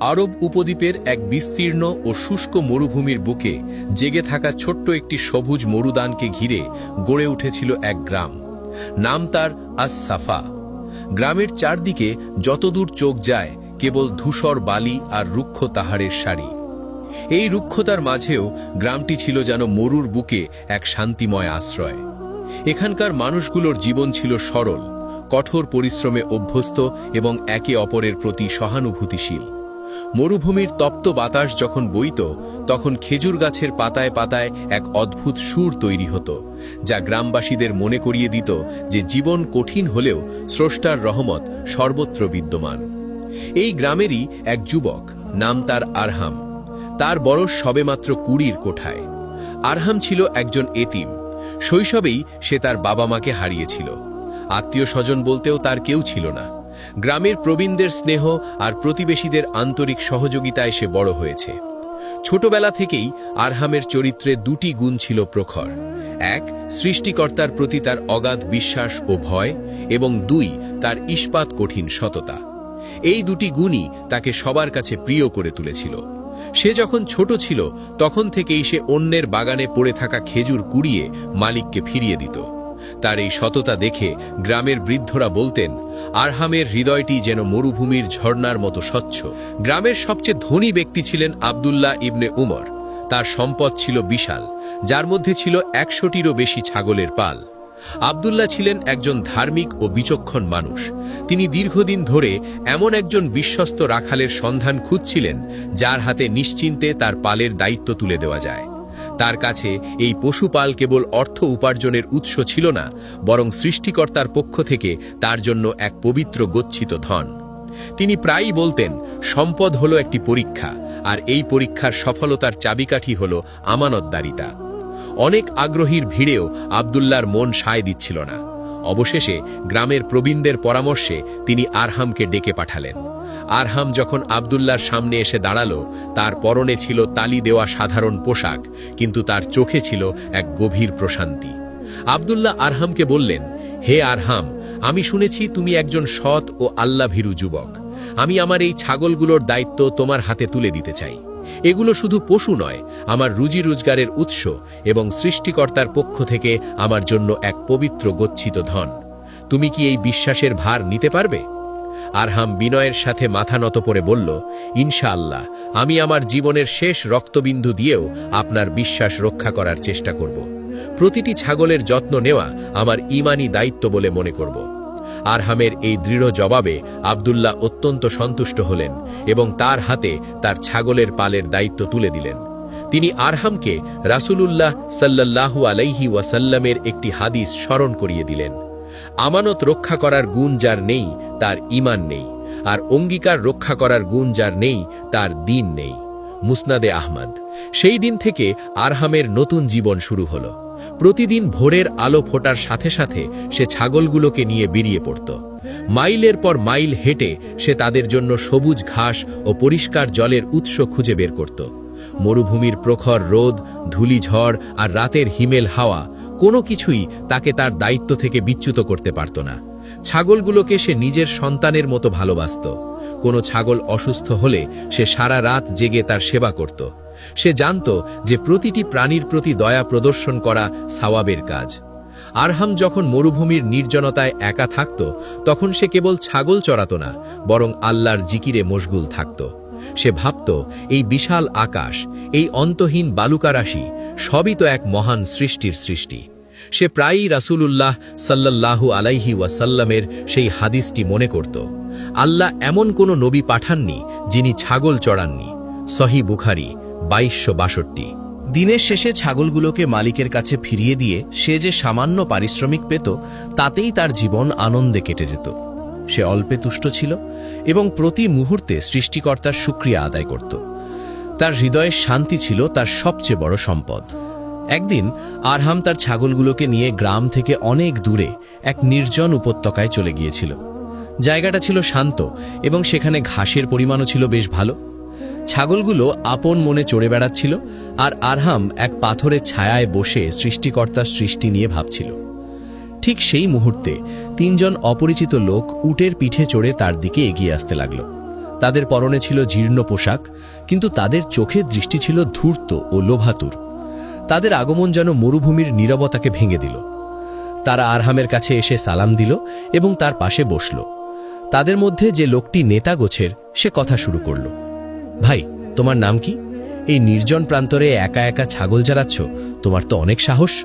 আরব উপদ্বীপের এক বিস্তীর্ণ ও শুষ্ক মরুভূমির বুকে জেগে থাকা ছোট্ট একটি সবুজ মরুদানকে ঘিরে গড়ে উঠেছিল এক গ্রাম। নাম তার আস সাফা গ্রামের চারদিকে যতদূর চোখ যায়, কেবল ধূসর বালি আর রুক্ষ তাহারের সারি। এই রুক্ষতার মাঝেও গ্রামটি ছিল যেন মরুর বুকে এক শান্তিময় আশ্রয়। এখানকার মানুষগুলোর জীবন ছিল সরল, কঠোর পরিশ্রমে অভ্যস্ত এবং একে অপরের প্রতি সহানুভূতিশীল। মরুভূমির তপ্ত বাতাস যখন বইত, তখন খেজুর গাছের পাতায় পাতায় এক অদ্ভুত সুর তৈরি হতো, যা গ্রামবাসীদের মনে করিয়ে দিত যে জীবন কঠিন হলেও স্রষ্টার রহমত সর্বত্র বিদ্যমান। এই গ্রামেরই এক যুবক, নাম তার আরহাম। তার বয়স সবেমাত্র কুড়ির কোঠায়। আরহাম ছিল একজন এতিম। শৈশবেই সে তার বাবা মাকে হারিয়েছিল। আত্মীয় স্বজন বলতেও তার কেউ ছিল না। গ্রামের প্রবীণদের স্নেহ আর প্রতিবেশীদের আন্তরিক সহযোগিতায় সে বড় হয়েছে। ছোটবেলা থেকেই আরহামের চরিত্রে দুটি গুণ ছিল প্রখর। এক, সৃষ্টিকর্তার প্রতি তার অগাধ বিশ্বাস ও ভয় এবং দুই, তার ইস্পাত কঠিন সততা। এই দুটি গুণই তাকে সবার কাছে প্রিয় করে তুলেছিল। সে যখন ছোট ছিল, তখন থেকেই সে অন্যের বাগানে পড়ে থাকা খেজুর কুড়িয়ে মালিককে ফিরিয়ে দিত। তার এই সততা দেখে গ্রামের বৃদ্ধরা বলতেন, আরহামের হৃদয়টি যেন মরুভূমির ঝর্ণার মতো স্বচ্ছ। গ্রামের সবচেয়ে ধনী ব্যক্তি ছিলেন আবদুল্লাহ ইবনে উমর। তার সম্পদ ছিল বিশাল, যার মধ্যে ছিল একশোটিরও বেশি ছাগলের পাল। আবদুল্লাহ ছিলেন একজন ধার্মিক ও বিচক্ষণ মানুষ। তিনি দীর্ঘদিন ধরে এমন একজন বিশ্বস্ত রাখালের সন্ধান খুঁজছিলেন, যার হাতে নিশ্চিন্তে তার পালের দায়িত্ব তুলে দেওয়া যায়। তার কাছে এই পশুপাল কেবল অর্থ উপার্জনের উৎস ছিল না, বরং সৃষ্টিকর্তার পক্ষ থেকে তার জন্য এক পবিত্র গচ্ছিত ধন। তিনি প্রায়ই বলতেন, সম্পদ হলো একটি পরীক্ষা, আর এই পরীক্ষার সফলতার চাবিকাঠি হল আমানতদারিতা। অনেক আগ্রহীর ভিড়েও আবদুল্লার মন সায় দিচ্ছিল না। অবশেষে গ্রামের প্রবীণদের পরামর্শে তিনি আরহামকে ডেকে পাঠালেন। আরহাম যখন আবদুল্লার সামনে এসে দাঁড়াল, তার পরনে ছিল তালি দেওয়া সাধারণ পোশাক, কিন্তু তার চোখে ছিল এক গভীর প্রশান্তি। আবদুল্লাহ আরহামকে বললেন, হে আরহাম, আমি শুনেছি তুমি একজন সৎ ও আল্লাভীরু যুবক। আমি আমার এই ছাগলগুলোর দায়িত্ব তোমার হাতে তুলে দিতে চাই। এগুলো শুধু পশু নয়, আমার রুজি রোজগারের উৎস এবং সৃষ্টিকর্তার পক্ষ থেকে আমার জন্য এক পবিত্র গচ্ছিত ধন। তুমি কি এই বিশ্বাসের ভার নিতে পারবে? আরহাম বিনয়ের সাথে মাথা নত করে বলল, ইনশাআল্লাহ, আমি আমার জীবনের শেষ রক্তবিন্দু দিয়েও আপনার বিশ্বাস রক্ষা করার চেষ্টা করব। প্রতিটি ছাগলের যত্ন নেওয়া আমার ইমানি দায়িত্ব বলে মনে করব। আরহামের এই দৃঢ় জবাবে আবদুল্লাহ অত্যন্ত সন্তুষ্ট হলেন এবং তার হাতে তার ছাগলের পালের দায়িত্ব তুলে দিলেন। তিনি আরহামকে রাসূলুল্লাহ সাল্লাল্লাহু আলাইহি ওয়াসাল্লামের একটি হাদিস স্মরণ করিয়ে দিলেন। আমানত রক্ষা করার গুণ যার নেই তার ইমান নেই, আর অঙ্গীকার রক্ষা করার গুণ যার নেই, তার দিন নেই। মুসনাদে আহমদ। সেই দিন থেকে আরহামের নতুন জীবন শুরু হল। প্রতিদিন ভোরের আলো ফোটার সাথে সাথে সে ছাগলগুলোকে নিয়ে বেরিয়ে পড়ত। মাইলের পর মাইল হেঁটে সে তাদের জন্য সবুজ ঘাস ও পরিষ্কার জলের উৎস খুঁজে বের করত। মরুভূমির প্রখর রোদ ধূলিঝড় আর রাতের হিমেল হাওয়া কোনো কিছুই তাকে তার দায়িত্ব থেকে বিচ্যুত করতে পারত না। ছাগলগুলোকে সে নিজের সন্তানের মতো ভালোবাসত। কোনো ছাগল অসুস্থ হলে সে সারা রাত জেগে তার সেবা করত। সে জানত যে প্রতিটি প্রাণীর প্রতি দয়া প্রদর্শন করা সাওয়াবের কাজ। আরহাম যখন মরুভূমির নির্জনতায় একা থাকত, তখন সে কেবল ছাগল চড়াত না, বরং আল্লাহর জিকিরে মশগুল থাকত। সে ভাবত, এই বিশাল আকাশ, এই অন্তহীন বালুকারাশি সবই তো এক মহান সৃষ্টির সৃষ্টি। সে প্রায়ই রাসূলুল্লাহ সাল্লাল্লাহু আলাইহি ওয়াসাল্লামের সেই হাদিসটি মনে করত। আল্লাহ এমন কোনো নবী পাঠাননি যিনি ছাগল চড়াননি। সহি বুখারি বাইশশো বাষট্টি। দিনের শেষে ছাগলগুলোকে মালিকের কাছে ফিরিয়ে দিয়ে সে যে সামান্য পারিশ্রমিক পেত, তাতেই তার জীবন আনন্দে কেটে যেত। সে অল্পে তুষ্ট ছিল এবং প্রতি মুহূর্তে সৃষ্টিকর্তার সুক্রিয়া আদায় করত। তার হৃদয়ের শান্তি ছিল তার সবচেয়ে বড় সম্পদ। একদিন আরহাম তার ছাগলগুলোকে নিয়ে গ্রাম থেকে অনেক দূরে এক নির্জন উপত্যকায় চলে গিয়েছিল। জায়গাটা ছিল শান্ত এবং সেখানে ঘাসের পরিমাণও ছিল বেশ ভালো। ছাগলগুলো আপন মনে চড়ে বেড়াচ্ছিল আর আরহাম এক পাথরের ছায়ায় বসে সৃষ্টিকর্তার সৃষ্টি নিয়ে ভাবছিল। ঠিক সেই মুহূর্তে তিনজন অপরিচিত লোক উটের পিঠে চড়ে তার দিকে এগিয়ে আসতে লাগল। তাদের পরনে ছিল জীর্ণ পোশাক, কিন্তু তাদের চোখের দৃষ্টি ছিল ধূর্ত ও লোভাতুর। তাদের আগমন যেন মরুভূমির নীরবতাকে ভেঙে দিল। তারা আরহামের কাছে এসে সালাম দিল এবং তার পাশে বসল। তাদের মধ্যে যে লোকটি নেতা গোছের, সে কথা শুরু করল। ভাই, তোমার নাম কি? এই নির্জন প্রান্তরে একা একা ছাগল জ্বালাচ্ছ তোমার তো অনেক সাহস।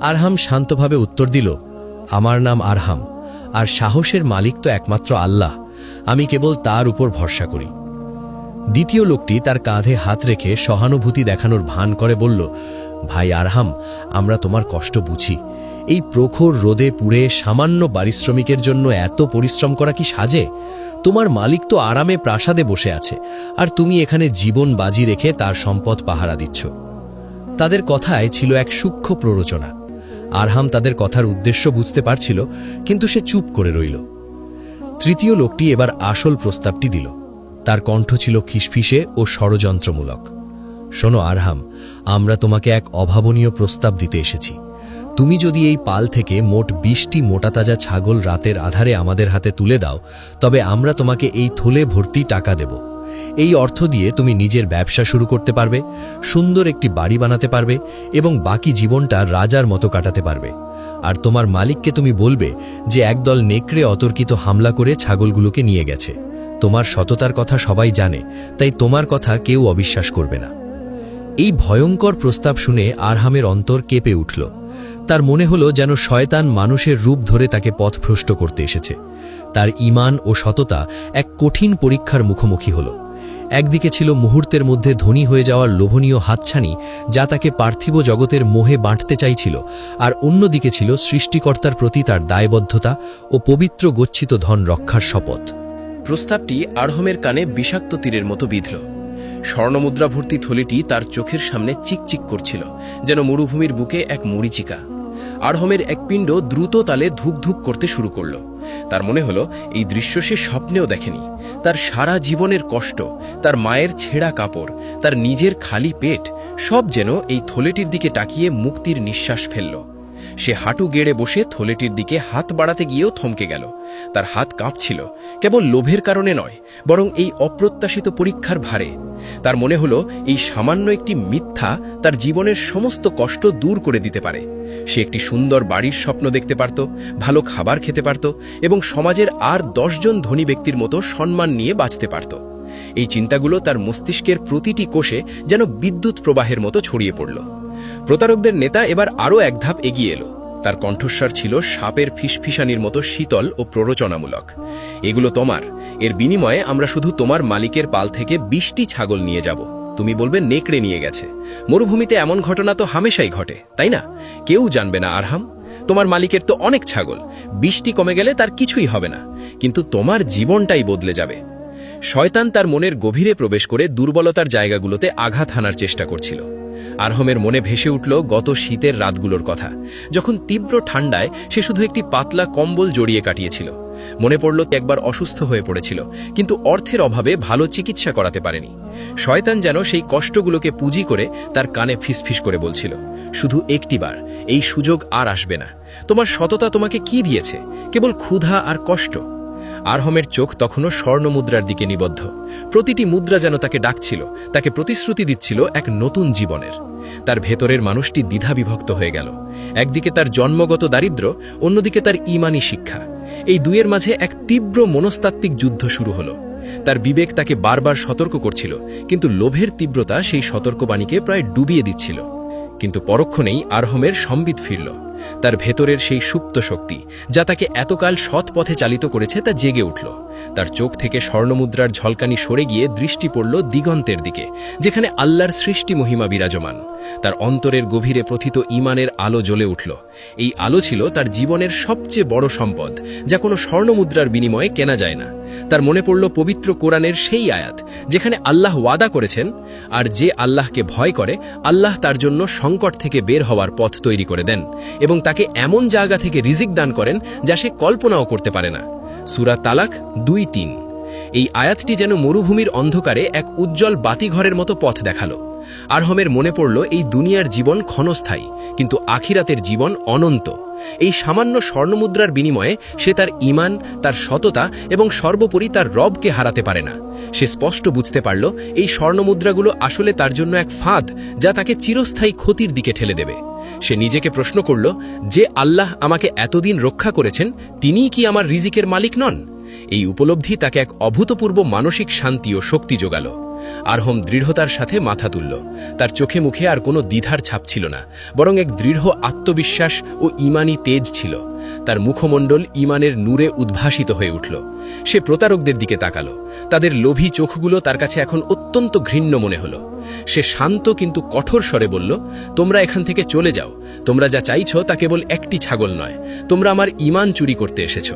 আরহাম শান্তভাবে উত্তর দিল, আমার নাম আরহাম। আর সাহসের মালিক তো একমাত্র আল্লাহ। আমি কেবল তার উপর ভরসা করি। দ্বিতীয় লোকটি তার কাঁধে হাত রেখে সহানুভূতি দেখানোর ভান করে বলল, ভাই আরহাম, আমরা তোমার কষ্ট বুঝি। এই প্রখর রোদে পুড়ে সামান্য পারিশ্রমিকের জন্য এত পরিশ্রম করা কি সাজে? তোমার মালিক তো আরামে প্রাসাদে বসে আছে, আর তুমি এখানে জীবন বাজি রেখে তার সম্পদ পাহারা দিচ্ছ। তাদের কথায় ছিল এক সূক্ষ্ম প্ররোচনা। আরহাম তাদের কথার উদ্দেশ্য বুঝতে পারছিল, কিন্তু সে চুপ করে রইল। তৃতীয় লোকটি এবার আসল প্রস্তাবটি দিল। তার কণ্ঠ ছিল খিসফিসে ও ষড়যন্ত্রমূলক। শোনো আরহাম, আমরা তোমাকে এক অভাবনীয় প্রস্তাব দিতে এসেছি। তুমি যদি এই পাল থেকে মোট বিশটি মোটাতাজা ছাগল রাতের আধারে আমাদের হাতে তুলে দাও, তবে আমরা তোমাকে এই থলে ভর্তি টাকা দেব। এই অর্থ দিয়ে তুমি নিজের ব্যবসা শুরু করতে পারবে, সুন্দর একটি বাড়ি বানাতে পারবে এবং বাকি জীবনটা রাজার মতো কাটাতে পারবে। আর তোমার মালিককে তুমি বলবে যে একদল নেকড়ে অতর্কিত হামলা করে ছাগলগুলোকে নিয়ে গেছে। তোমার সততার কথা সবাই জানে, তাই তোমার কথা কেউ অবিশ্বাস করবে না। এই ভয়ঙ্কর প্রস্তাব শুনে আরহামের অন্তর কেঁপে উঠল। তার মনে হলো যেন শয়তান মানুষের রূপ ধরে তাকে পথভ্রষ্ট করতে এসেছে। তার ঈমান ও সততা এক কঠিন পরীক্ষার মুখোমুখি হল। একদিকে ছিল মুহূর্তের মধ্যে ধনী হয়ে যাওয়ার লোভনীয় হাতছানি, যা তাকে পার্থিব জগতের মোহে বাঁটতে চাইছিল, আর অন্যদিকে ছিল সৃষ্টিকর্তার প্রতি তার দায়বদ্ধতা ও পবিত্র গচ্ছিত ধন রক্ষার শপথ। প্রস্তাবটি আরহমের কানে বিষাক্ত তীরের মতো বিঁধল। স্বর্ণমুদ্রাভর্তি থলিটি তার চোখের সামনে চিকচিক করছিল, যেন মরুভূমির বুকে এক মরিচিকা। আরহমের এক পিণ্ড দ্রুত তালে ধুকধুক করতে শুরু করল। তার মনে হলো, এই দৃশ্য সে স্বপ্নেও দেখেনি। তার সারা জীবনের কষ্ট, তার মায়ের ছেঁড়া কাপড়, তার নিজের খালি পেট, সব যেন এই থলেটির দিকে তাকিয়ে মুক্তির নিঃশ্বাস ফেলল। সে হাঁটু গেড়ে বসে থলেটির দিকে হাত বাড়াতে গিয়েও থমকে গেল। তার হাত কাঁপছিল, কেবল লোভের কারণে নয়, বরং এই অপ্রত্যাশিত পরীক্ষার ভারে। তার মনে হলো, এই সামান্য একটি মিথ্যা তার জীবনের সমস্ত কষ্ট দূর করে দিতে পারে। সে একটি সুন্দর বাড়ির স্বপ্ন দেখতে পারত, ভালো খাবার খেতে পারত, এবং সমাজের আর দশজন ধনী ব্যক্তির মতো সম্মান নিয়ে বাঁচতে পারত। এই চিন্তাগুলো তার মস্তিষ্কের প্রতিটি কোষে যেন বিদ্যুৎ প্রবাহের মতো ছড়িয়ে পড়ল। প্রতারকদের নেতা এবার আরও এক ধাপ এগিয়ে এলো। তার কণ্ঠস্বর ছিল সাপের ফিসফিসানির মতো শীতল ও প্ররোচনামূলক। এগুলো তোমার। এর বিনিময়ে আমরা শুধু তোমার মালিকের পাল থেকে বিশটি ছাগল নিয়ে যাব। তুমি বলবে, নেকড়ে নিয়ে গেছে। মরুভূমিতে এমন ঘটনা তো হামেশাই ঘটে, তাই না? কেউ জানবে না, আরহাম। তোমার মালিকের তো অনেক ছাগল। বৃষ্টি কমে গেলে তার কিছুই হবে না। কিন্তু তোমার জীবনটাই বদলে যাবে। শয়তান তার মনের গভীরে প্রবেশ করে দুর্বলতার জায়গাগুলোতে আঘাত হানার চেষ্টা করছিল। আরহমের মনে ভেসে উঠল গত শীতের রাতগুলোর কথা। যখন তীব্র ঠান্ডায় সে শুধু একটি পাতলা কম্বল জড়িয়ে কাটিয়েছিল। মনে পড়ল একবার অসুস্থ হয়ে পড়েছিল, কিন্তু অর্থের অভাবে ভালো চিকিৎসা করাতে পারেনি। শয়তান যেন সেই কষ্টগুলোকে পুঁজি করে তার কানে ফিসফিস করে বলছিল, শুধু একটিবার এই সুযোগ আর আসবে না। তোমার সততা তোমাকে কি দিয়েছে? কেবল ক্ষুধা আর কষ্ট। আরহমের চোখ তখনও স্বর্ণ মুদ্রার দিকে নিবদ্ধ। প্রতিটি মুদ্রা যেন তাকে ডাকছিল, তাকে প্রতিশ্রুতি দিচ্ছিল এক নতুন জীবনের। তার ভেতরের মানুষটি দ্বিধা বিভক্ত হয়ে গেল। একদিকে তার জন্মগত দারিদ্র্য, অন্যদিকে তার ইমানি শিক্ষা। এই দুয়ের মাঝে এক তীব্র মনস্তাত্ত্বিক যুদ্ধ শুরু হলো। তার বিবেক তাকে বারবার সতর্ক করছিল, কিন্তু লোভের তীব্রতা সেই সতর্কবাণীকে প্রায় ডুবিয়ে দিচ্ছিল। কিন্তু পরক্ষণেই আরহমের সম্বিত ফিরল। তার ভেতরের সেই সুপ্ত শক্তি, যা তাকে এতকাল সৎ পথে চালিত করেছে তা জেগে উঠল। তার চোখ থেকে স্বর্ণমুদ্রার ঝলকানি সরে গিয়ে দৃষ্টি পড়ল দিগন্তের দিকে, যেখানে আল্লাহর সৃষ্টি মহিমা বিরাজমান। তার অন্তরের গভীরে প্রথিত ইমানের আলো জ্বলে উঠল। এই আলো ছিল তার জীবনের সবচেয়ে বড় সম্পদ, যা কোনো স্বর্ণমুদ্রার বিনিময়ে কেনা যায় না। তার মনে পড়ল পবিত্র কোরআনের সেই আয়াত, যেখানে আল্লাহ ওয়াদা করেছেন, আর যে আল্লাহকে ভয় করে, আল্লাহ তার জন্য সংকট থেকে বের হওয়ার পথ তৈরি করে দেন। এবং তাকে এমন জায়গা থেকে রিজিক দান করেন যা সে কল্পনাও করতে পারে না। সুরা তালাক দুই তিন। এই আয়াতটি যেন মরুভূমির অন্ধকারে এক উজ্জ্বল বাতিঘরের মতো পথ দেখাল। আরহমের মনে পড়ল এই দুনিয়ার জীবন ক্ষণস্থায়ী, কিন্তু আখিরাতের জীবন অনন্ত। এই সামান্য স্বর্ণমুদ্রার বিনিময়ে সে তার ইমান তার সততা এবং সর্বোপরি তার রবকে হারাতে পারে না। সে স্পষ্ট বুঝতে পারল এই স্বর্ণমুদ্রাগুলো আসলে তার জন্য এক ফাঁদ যা তাকে চিরস্থায়ী ক্ষতির দিকে ঠেলে দেবে। সে নিজেকে প্রশ্ন করল, যে আল্লাহ আমাকে এতদিন রক্ষা করেছেন, তিনিই কি আমার রিজিকের মালিক নন? এই উপলব্ধি তাকে এক অভূতপূর্ব মানসিক শান্তি ও শক্তি যোগাল। আরহম দৃঢ়তার সাথে মাথা তুলল। তার চোখে মুখে আর কোনো দ্বিধার ছাপ ছিল না, বরং এক দৃঢ় আত্মবিশ্বাস ও ইমানি তেজ ছিল। তার মুখমণ্ডল ইমানের নূরে উদ্ভাসিত হয়ে উঠল। সে প্রতারকদের দিকে তাকালো। তাদের লোভী চোখগুলো তার কাছে এখন অত্যন্ত ঘৃণ্য মনে হলো। সে শান্ত কিন্তু কঠোর স্বরে বলল, তোমরা এখান থেকে চলে যাও। তোমরা যা চাইছ তা কেবল একটি ছাগল নয়। তোমরা আমার ইমান চুরি করতে এসেছ।